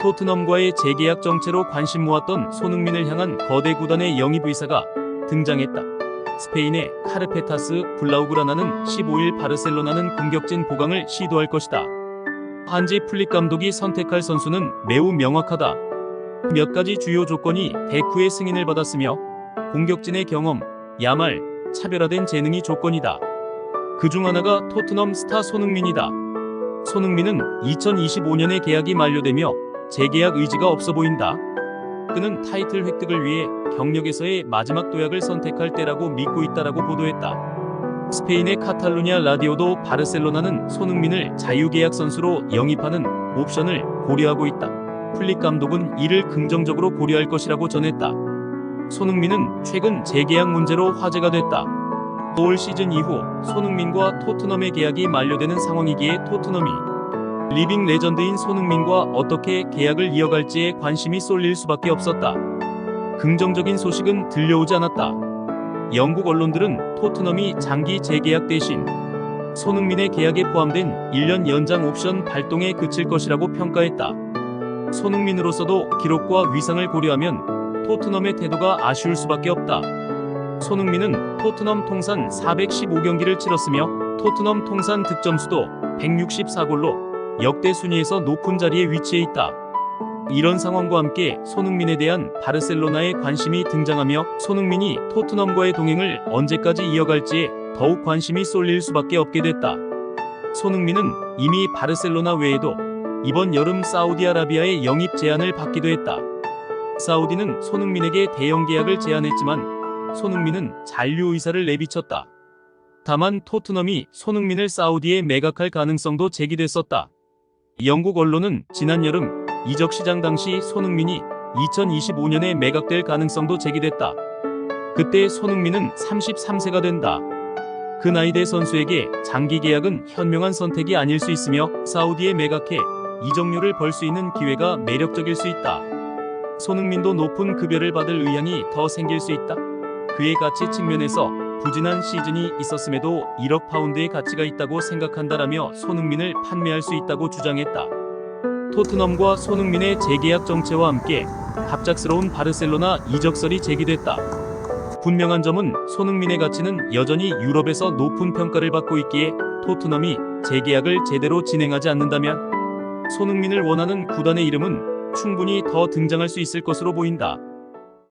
토트넘과의 재계약 정체로 관심 모았던 손흥민을 향한 거대 구단의 영입 의사가 등장했다. 스페인의 카르페타스 블라우그라나는 15일 바르셀로나는 공격진 보강을 시도할 것이다. 한지 플릭 감독이 선택할 선수는 매우 명확하다. 몇 가지 주요 조건이 데쿠의 승인을 받았으며 공격진의 경험, 야말, 차별화된 재능이 조건이다. 그 중 하나가 토트넘 스타 손흥민이다. 손흥민은 2025년에 계약이 만료되며 재계약 의지가 없어 보인다. 그는 타이틀 획득을 위해 경력에서의 마지막 도약을 선택할 때라고 믿고 있다라고 보도했다. 스페인의 카탈루냐 라디오도 바르셀로나는 손흥민을 자유계약 선수로 영입하는 옵션을 고려하고 있다. 플릭 감독은 이를 긍정적으로 고려할 것이라고 전했다. 손흥민은 최근 재계약 문제로 화제가 됐다. 올 시즌 이후 손흥민과 토트넘의 계약이 만료되는 상황이기에 토트넘이 리빙 레전드인 손흥민과 어떻게 계약을 이어갈지에 관심이 쏠릴 수밖에 없었다. 긍정적인 소식은 들려오지 않았다. 영국 언론들은 토트넘이 장기 재계약 대신 손흥민의 계약에 포함된 1년 연장 옵션 발동에 그칠 것이라고 평가했다. 손흥민으로서도 기록과 위상을 고려하면 토트넘의 태도가 아쉬울 수밖에 없다. 손흥민은 토트넘 통산 415경기를 치렀으며 토트넘 통산 득점수도 164골로 역대 순위에서 높은 자리에 위치해 있다. 이런 상황과 함께 손흥민에 대한 바르셀로나의 관심이 등장하며 손흥민이 토트넘과의 동행을 언제까지 이어갈지에 더욱 관심이 쏠릴 수밖에 없게 됐다. 손흥민은 이미 바르셀로나 외에도 이번 여름 사우디아라비아의 영입 제안을 받기도 했다. 사우디는 손흥민에게 대형 계약을 제안했지만 손흥민은 잔류 의사를 내비쳤다. 다만 토트넘이 손흥민을 사우디에 매각할 가능성도 제기됐었다. 영국 언론은 지난 여름 이적 시장 당시 손흥민이 2025년에 매각될 가능성도 제기됐다. 그때 손흥민은 33세가 된다. 그 나이대 선수에게 장기 계약은 현명한 선택이 아닐 수 있으며 사우디에 매각해 이적료를 벌 수 있는 기회가 매력적일 수 있다. 손흥민도 높은 급여를 받을 의향이 더 생길 수 있다. 그의 가치 측면에서 부진한 시즌이 있었음에도 1억 파운드의 가치가 있다고 생각한다라며 손흥민을 판매할 수 있다고 주장했다. 토트넘과 손흥민의 재계약 정체와 함께 갑작스러운 바르셀로나 이적설이 제기됐다. 분명한 점은 손흥민의 가치는 여전히 유럽에서 높은 평가를 받고 있기에 토트넘이 재계약을 제대로 진행하지 않는다면 손흥민을 원하는 구단의 이름은 충분히 더 등장할 수 있을 것으로 보인다.